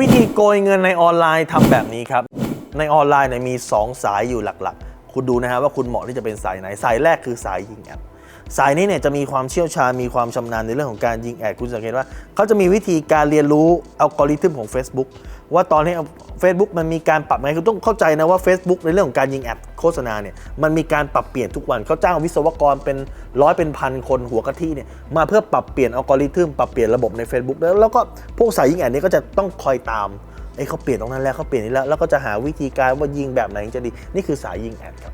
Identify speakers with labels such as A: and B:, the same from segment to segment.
A: วิธีโกยเงินในออนไลน์ทำแบบนี้ครับ ในออนไลน์เนี่ยมี 2 สายอยู่หลักๆ คุณดูนะฮะว่าคุณเหมาะที่จะเป็นสายไหน สายแรกคือสายยิงแอป สายนี้เนี่ยจะมีความเชี่ยวชาญมีความชำนาญในเรื่องของการยิงแอดคุณสังเกตว่าเขาจะมีวิธีการเรียนรู้อัลกอริทึมของ Facebook ว่าตอนนี้ Facebook มันมีการปรับไงคุณต้องเข้าใจนะว่า Facebook ในเรื่องของการยิงแอดโฆษณาเนี่ยมันมีการปรับเปลี่ยนทุกวันเขาจ้างวิศวกรเป็นร้อยเป็นพันคนหัวกะทิเนี่ยมาเพื่อปรับเปลี่ยนอัลกอริทึมปรับเปลี่ยนระบบใน Facebook แล้วแล้วก็พวกสายยิงแอดนี่ก็จะต้องคอยตามไอ้เขาเปลี่ยนตรงนั้นแล้วเขาเปลี่ยนนี้แล้วแล้วก็จะหาวิธีการว่ายิงแบบไหนจะดีนี่คือสายยิงแอดครับ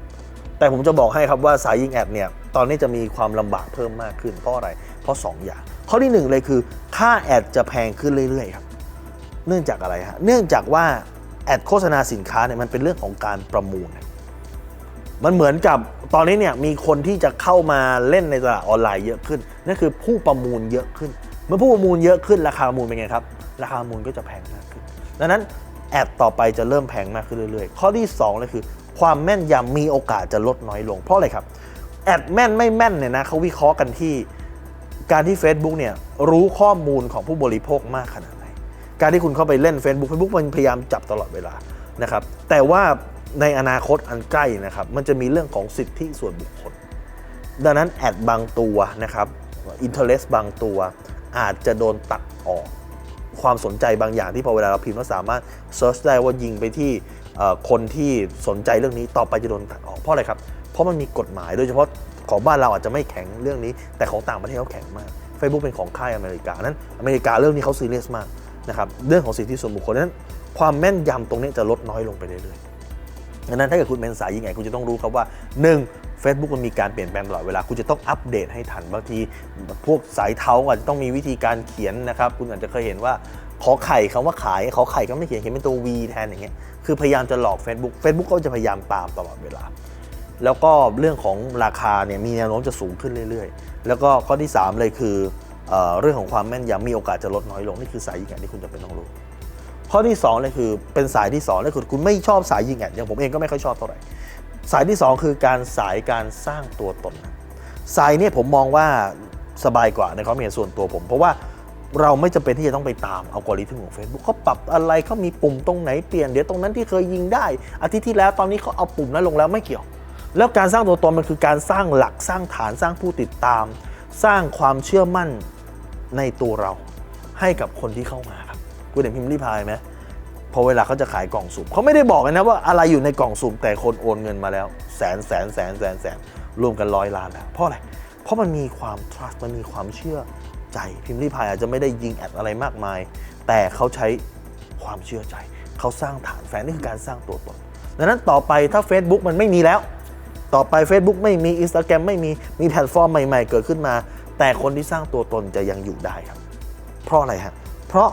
A: แต่ผมจะบอกให้ครับว่าสายยิงแอดเนี่ยตอนนี้จะมีความลำบากเพิ่มมากขึ้นเพราะอะไร เพราะ 2 อย่าง ข้อที่ 1 เลยคือค่าแอดจะแพงขึ้นเรื่อยๆครับเนื่องจากอะไรฮะเนื่องจากว่าแอดโฆษณาสินค้าเนี่ยมันเป็นเรื่องของการประมูล มันเหมือนกับตอนนี้เนี่ยมีคนที่จะเข้ามาเล่นในตลาดออนไลน์เยอะขึ้นนั่นคือผู้ประมูลเยอะขึ้น เมื่อผู้ประมูลเยอะขึ้นราคาประมูลเป็นไงครับราคาประมูลก็จะแพงมากขึ้น ดังนั้นแอดต่อไปจะเริ่มแพงมากขึ้นเรื่อยๆ ข้อที่2เลยคือ ความแม่นยำมีโอกาสจะลดน้อยลง เพราะอะไรครับ แอดแม่นไม่แม่นเนี่ยนะเขาวิเคราะห์กันที่การที่ Facebook เนี่ยรู้ข้อมูลของผู้บริโภคมากขนาดไหน การที่คุณเข้าไปเล่น Facebook Facebook มันพยายามจับตลอดเวลานะครับ แต่ว่าในอนาคตอันใกล้นะครับ มันจะมีเรื่องของสิทธิส่วนบุคคล ดังนั้นแอดบางตัวนะครับอินเทอร์เ t บางตัวอาจจะโดนตัดออก ความสนใจบางอย่างที่พอเวลาเราพิมพ์เราสามารถเซิร์ชได้ว่ายิงไปที่ คนที่สนใจเรื่องนี้ต่อไปจะโดนตัดออกเพราะอะไรครับ เพราะมันมีกฎหมายโดยเฉพาะของบ้านเราอาจจะไม่แข็งเรื่องนี้ แต่ของต่างประเทศเขาแข็งมาก Facebook เป็นของค่ายอเมริกานั้นอเมริกาเรื่องนี้เขาซีเรียสมากนะครับเรื่องของสิทธิส่วนบุคคลนั้น ความแม่นยำตรงนี้จะลดน้อยลงไปเรื่อยๆดังนั้นถ้าเกิดคุณเป็นสายยิงไงคุณจะต้องรู้ครับว่า 1. Facebook มันมีการเปลี่ยนแปลงตลอดเวลา คุณจะต้องอัปเดตให้ทันบางทีพวกสายเท้าอาจจะต้องมีวิธีการเขียนนะครับ คุณอาจจะเคยเห็นว่า ขอไข่คำว่าขายขอไข่ก็ไม่เขียนเขียนเป็นตัว V แทนอย่างเงี้ยคือพยายามจะหลอก Facebook Facebook ก็จะพยายามตามตลอดเวลา แล้วก็เรื่องของราคาเนี่ยมีแนวโน้มจะสูงขึ้นเรื่อยๆ แล้วก็ข้อที่ 3 เลยคือเอเรื่องของความแม่นยำมีโอกาสจะลดน้อยลง นี่คือสายยิงแอดที่คุณจะเป็นต้องรู้ ข้อที่2เลยคือเป็นสายที่2เลยคือคุณไม่ชอบสายยิงแอดอย่างผมเองก็ไม่ค่อยชอบเท่าไหร่สายที่ 2 คือการสายการสร้างตัวตน สายเนี่ยผมมองว่าสบายกว่าในความเห็นส่วนตัวผม เพราะว่า เราไม่จำเป็นที่จะต้องไปตามอัลกอริทึมของ Facebook เขาปรับอะไรเขามีปุ่มตรงไหนเปลี่ยนเดี๋ยวตรงนั้นที่เคยยิงได้ อาทิตย์ที่แล้วตอนนี้เขาเอาปุ่มนั้นลงแล้วไม่เกี่ยว แล้วการสร้างตัวตนมันคือการสร้างหลักสร้างฐานสร้างผู้ติดตาม สร้างความเชื่อมั่นในตัวเรา ให้กับคนที่เข้ามาครับคุณเห็นพิมพ์รีพายไหมพอเวลาเขาจะขายกล่องสุ่มเขาไม่ได้บอกนะว่าอะไรอยู่ในกล่องสุ่มแต่คนโอนเงินมาแล้ว แสนแสนแสนแสนแสนรวมกันร้อยล้านแล้วเพราะอะไรเพราะมันมีความ trust มันมีความเชื่อ ใจพิมพ์รีพายอาจจะไม่ได้ยิงแอดอะไรมากมาย แต่เขาใช้ความเชื่อใจ เขาสร้างฐานแฟนนี่คือการสร้างตัวตนดังนั้นต่อไปถ้า Facebook มันไม่มีแล้ว ต่อไป Facebook ไม่มี Instagram ไม่มีมีแพลตฟอร์มใหม่ ๆ เกิดขึ้นมา แต่คนที่สร้างตัวตนจะยังอยู่ได้ครับ เพราะอะไรฮะเพราะ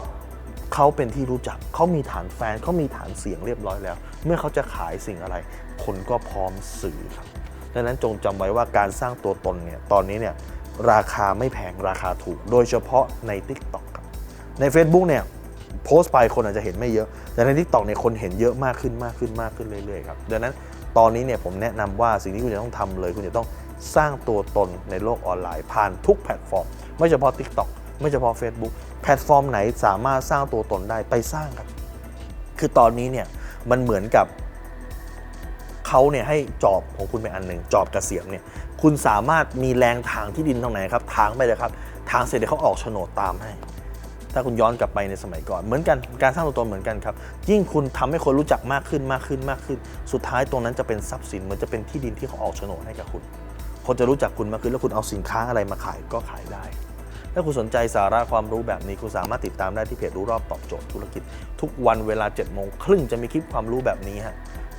A: เขาเป็นที่รู้จักเขามีฐานแฟนเขามีฐานเสียงเรียบร้อยแล้ว เมื่อเขาจะขายสิ่งอะไร คนก็พร้อมซื้อครับดังนั้นจงจำไว้ว่าการสร้างตัวตนเนี่ยตอนนี้เนี่ย ราคาไม่แพงราคาถูก โดยเฉพาะใน TikTok ครับใน Facebook เนี่ยโพสต์ไปคนอาจจะเห็นไม่เยอะ แต่ใน TikTok เนี่ยคนเห็นเยอะมากขึ้นมากขึ้นมากขึ้นเรื่อยๆครับดังนั้นตอนนี้เนี่ยผมแนะนำว่าสิ่งที่คุณจะต้องทำเลย คุณจะต้องสร้างตัวตนในโลกออนไลน์ผ่านทุกแพลตฟอร์ม ไม่เฉพาะ TikTok ไม่เฉพาะ Facebook แพลตฟอร์มไหนสามารถสร้างตัวตนได้ไปสร้างครับคือตอนนี้เนี่ยมันเหมือนกับ เขาเนี่ยให้จอบของคุณไปอันหนึ่งจอบกระเสียมเนี่ยคุณสามารถมีแรงทางที่ดินตรงไหนครับทางไปเลยครับ ทางเสร็จเดี๋ยวเขาออกโฉนดตามให้ ถ้าคุณย้อนกลับไปในสมัยก่อน เหมือนกันการสร้างตัวตนเหมือนกันครับยิ่งคุณทำให้คนรู้จักมากขึ้นมากขึ้นมากขึ้น สุดท้ายตรงนั้นจะเป็นทรัพย์สินเหมือนจะเป็นที่ดินที่เขาออกโฉนดให้กับคุณ คนจะรู้จักคุณมากขึ้นแล้วคุณเอาสินค้าอะไรมาขายก็ขายได้ถ้าคุณสนใจสาระความรู้แบบนี้คุณสามารถติดตามได้ที่เพจรู้รอบตอบโจทย์ธุรกิจ ทุกวันเวลา7จ็ดโมงครึ่งจะมีคลิปความรู้แบบนี้ฮะ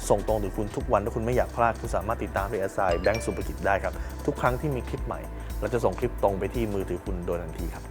A: ส่งตรงถึงคุณทุกวันถ้าคุณไม่อยากพลาด คุณสามารถติดตามเพจอสไซแบงก์สุภกิจได้ครับ ทุกครั้งที่มีคลิปใหม่ เราจะส่งคลิปตรงไปที่มือถือคุณโดยทันทีครับ